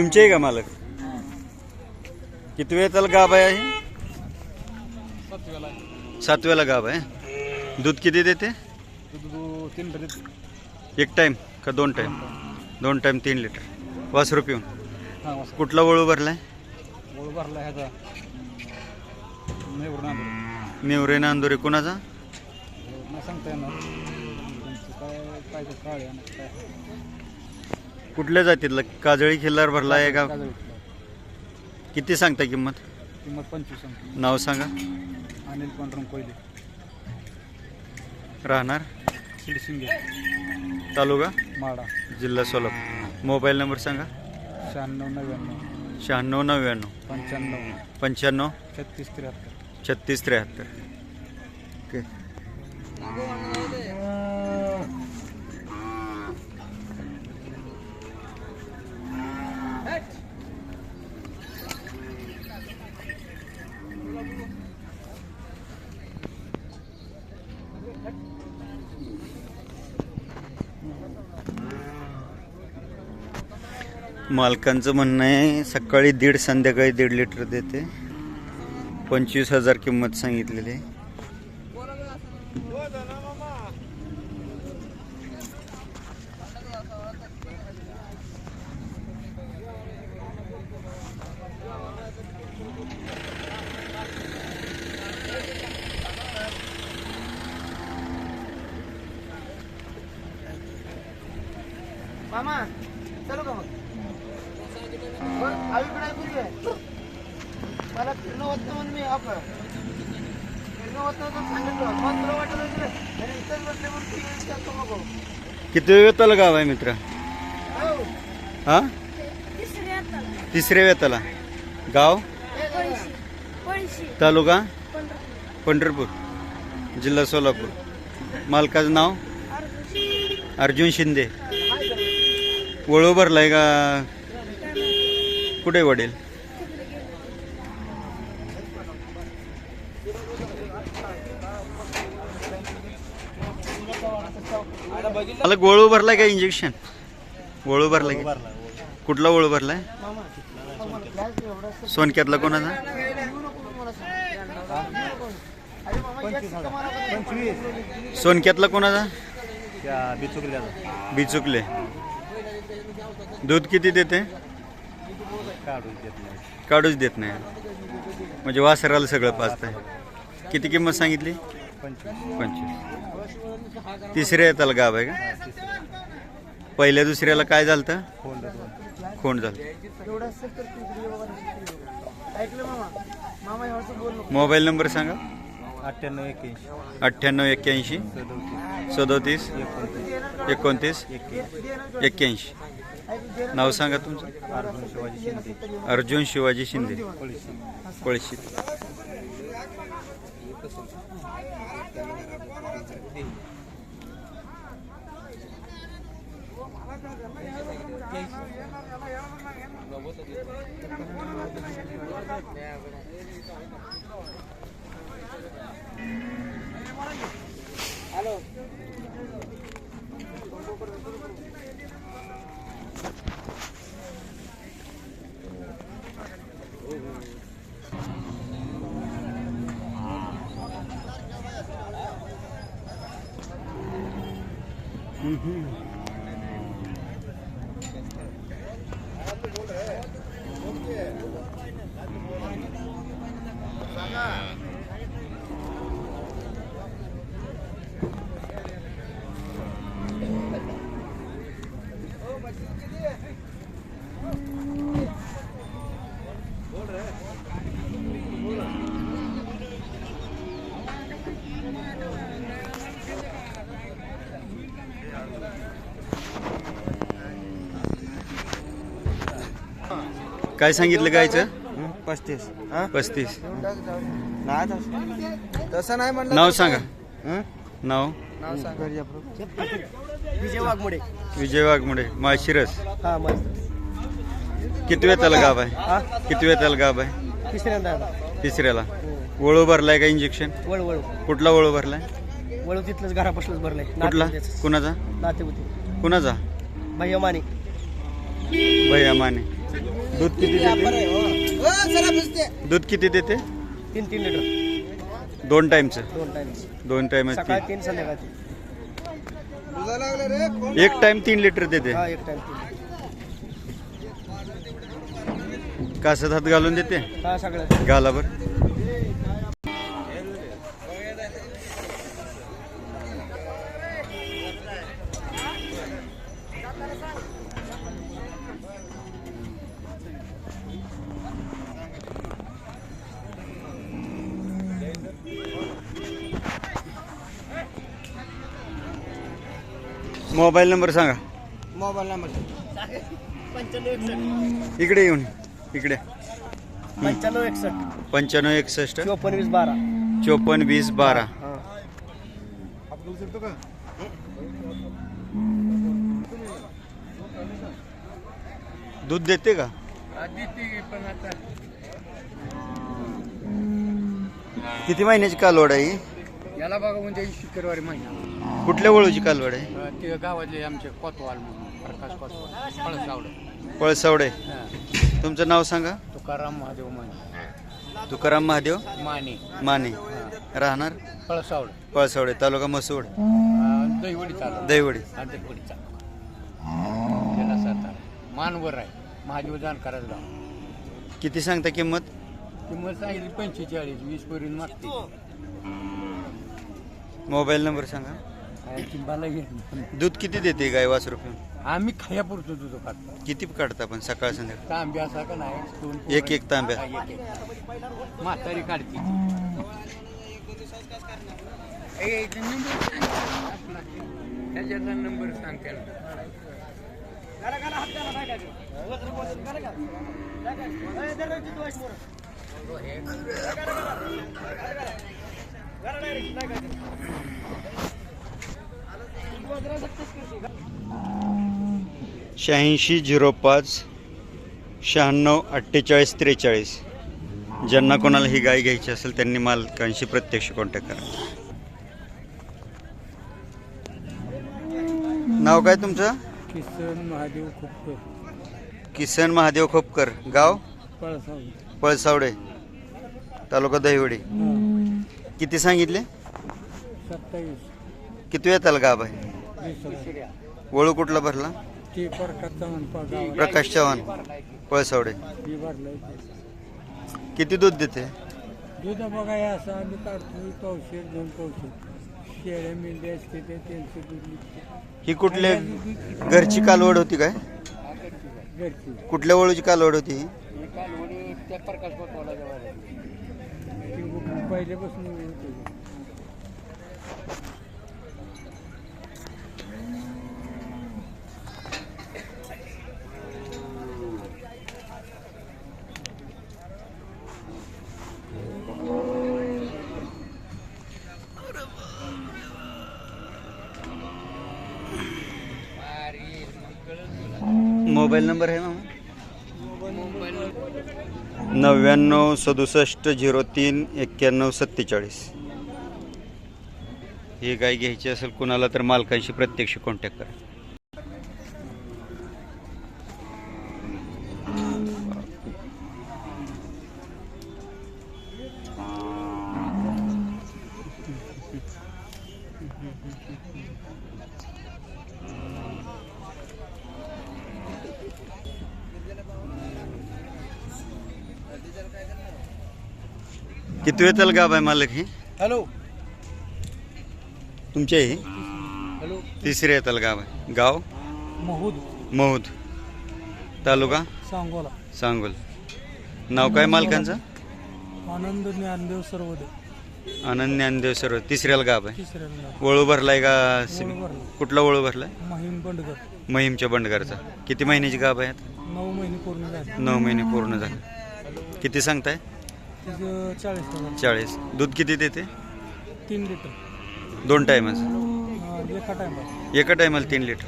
तुमचे का मालक? किती वेळ त्याला गाभ आहे ही? सातव्याला गाभ आहे. दूध किती देते? एक टाइम का दोन टाइम दोन टाइम तीन लिटर वासरू पिऊन. कुठला वळू भरलाय? गोळ भरला ह्याचा. नेवरे नांदुरे. कुणाचा? सांगता येणार. कुठल्या जातीतला? काजळी खिल्लार भरलाय का? काजळी. किती सांगता किंमत? किंमत पंचवीस सांगतो. नाव सांगा. अनिल पांडुरंग कोयले. राहणार? शिडशिंगे तालुका? माडा. जिल्हा सोलापूर. मोबाईल नंबर सांगा. शहाण्णव नव्याण्णव. शहाण्णव नव्याण्णव. पंच्याण्णव. पंच्याण्णव. छत्तीस त्र्याहत्तर. छत्तीस त्र्याहत्तर. ओके. मालकांचं म्हणणं आहे सकाळी दीड संध्याकाळी दीड लिटर देते. पंचवीस हजार किंमत सांगितलेली. आहे मामा होत म्हणून मी आपण होत नव्हतं सांगितलं तुला इथंच बसले म्हणून किती वेताला गाव आहे मित्र? हा? तिसऱ्या वेताला. गाव? तालुका? पंढरपूर. जिल्हा सोलापूर. मालकाचं नाव? अर्जुन अर्जुन शिंदे. वळू भरलाय का? कुठे वडील? मला वळू भरलाय का इंजेक्शन? वळू भरलाय का? कुठला वळू भरलाय? सोनक्यातला कोणाचा? सोनक्यातला कोणाचा? बिचुकले. दूध किती देते? काढून देत नाही. काढूच देत नाही. म्हणजे वासराला सगळं पाचतंय किती किंमत सांगितली? पंचवीस. तिसऱ्या येताला गाव आहे का? पहिल्या दुसऱ्याला काय झालं. तर खोंड झालं मोबाईल नंबर सांगा. अठ्ठ्याण्णव एक्क्याऐंशी. अठ्ठ्याण्णव एक्क्याऐंशी. सदोतीस. एकोणतीस. एक्क्याऐंशी. नाव सांगा तुमचं. अर्जुन शिवाजी शिंदे. अर्जुन शिवाजी शिंदे काय सांगितलं गायचं? पस्तीस. हा? पस्तीस. नाही तसं- तसं नाही म्हणलं नाव सांगा. हं? नाव? नाव सांग. विजय वाघमोडे. विजय वाघमुडे. हा मस्त किती वेताला गाव आहे? हा? किती वेताला गाव आहे? तिसऱ्यांदा तिसऱ्याला. वळू भरलाय का इंजेक्शन वळू वळू. कुठला वळू भरलाय? वळू तिथलंच घरापासूनच भरलंय. कुठला? कुणाचा? नाते होते कुणाचा? भैया माने भैया माने. दूध किती देते? दूध किती देते? तीन तीन लिटर. दोन टाइमचं दोन टाइम दोन टाइम सकाळी तीन संध्याकाळी एक टाइम तीन लिटर देते. हा एक टाइम तीन. कासत हात घालून देते? हा सगळं. घाला बर. मोबाईल नंबर सांगा. Mobile number. इकडे येऊन इकडे. पंच्याण्णव एकसष्ट. पंच्याण्णव एकसष्ट. चोपन्न वीस बारा. चोपन्न वीस बारा. दूध देते का? किती महिन्याची कालवड आहे ही? याला बघा म्हणजे शुक्रवारी महिना. कुठल्या वळूची कालवड आहे? अं, ते गावातले आमचे कोतवाल म्हणून प्रकाश कोतवाल पळसावड. पळसावडे तुमचं नाव सांगा? तुकाराम महादेव माने. तुकाराम महादेव? माने. माने. राहणार? पळसावड पळसावडे तालुका मसूड दहिवडी चालू दहीवडी. दहिवडी चालू जिल्हा सातारा. मानवर आहे. महादेव जानकाराच गाव. किती सांगता किंमत? किंमत सांगितली पंचेचाळीस वीस पर्यंत मागते. मोबाईल नंबर सांगा. दूध किती देते गाय वासरू? आम्ही खायापुरतो तुझं खातो किती काढता पण सकाळ संध्याकाळ? तांबे असा का नाही? दोन पोरं एक- एक तांब्या. हा, एक- एक. म्हातारी काढते. त्याच्याचा नंबर सांगते शहाऐंशी झिरो पाच शहाण्णव अठ्ठेचाळीस त्रेचाळीस. ज्यांना कोणाला ही गाय घ्यायची असेल त्यांनी मालकांशी प्रत्यक्ष कॉन्टॅक्ट करा. नाव काय तुमचं? किसन महादेव खोपकर. किसन महादेव खोपकर. गाव? पळसावडी. तालुका दहिवडी. किती सांगितले? किती येताल गाव आहे? वळू कुठला भरला? ते प्रकाश चव्हाण पळसावडे. ही भरलाय किती दूध देते? दूध बघा हे असं आम्ही काढतो पावशेर दोन पावशेर. शेळ्या मेंढ्या असते ते त्यांचं दूध निघते. ही कुठल्या घरची कालवड होती काय? घरची. कुठल्या वळूची कालवड होती? ही कालवडी त्या प्रकाश पटवाला ती पहिल्यापासून होती. मोबाईल नंबर आहे मामा नव्याण्णव सदुसष्ट झिरो तीन एक्क्याण्णव सत्तेचाळीस. ही गाय घ्यायची असेल कुणाला तर मालकांशी प्रत्यक्ष कॉन्टॅक्ट करा. किती वेळ गाव आहे मालक ही? हॅलो. तुमची ही? हॅलो. तिसरी येताल गाव आहे गाव? महूद. महूद. तालुका? सांगोला. सांगोल. नाव काय मालकांचं? आनंद ज्ञानदेव सर्वदे आनंद ज्ञानदेव सर्व तिसऱ्याला गाव आहे. तिसऱ्याला वळू भरलाय का सिमी? वळू भरलाय. कुठला वळू भरलाय? महिम बंडगर. महिमच्या बंडगरचा. किती महिन्याची गाभ आहेत नऊ महिने पूर्ण झाले. नऊ महिने पूर्ण झाले. किती सांगताय? तिचं चाळीस हजार. चाळीस. दूध किती देते? तीन लिटर. दोन टायमाचं. एका टायमात एका टायमाला तीन लिटर.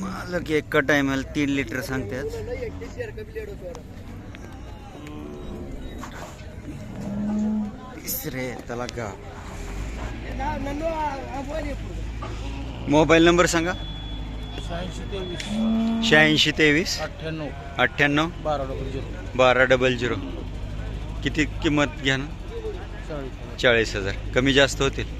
मालक एका टायमाला तीन लिटर सांगतात. तिसरे त्याला का मोबाईल नंबर सांगा. शहाऐंशी तेवीस. अठ्ठ्याण्णव. बारा डबल झिरो बारा डबल झिरो. किती किंमत घ्या ना? चाळीस हजार. कमी जास्त होतील.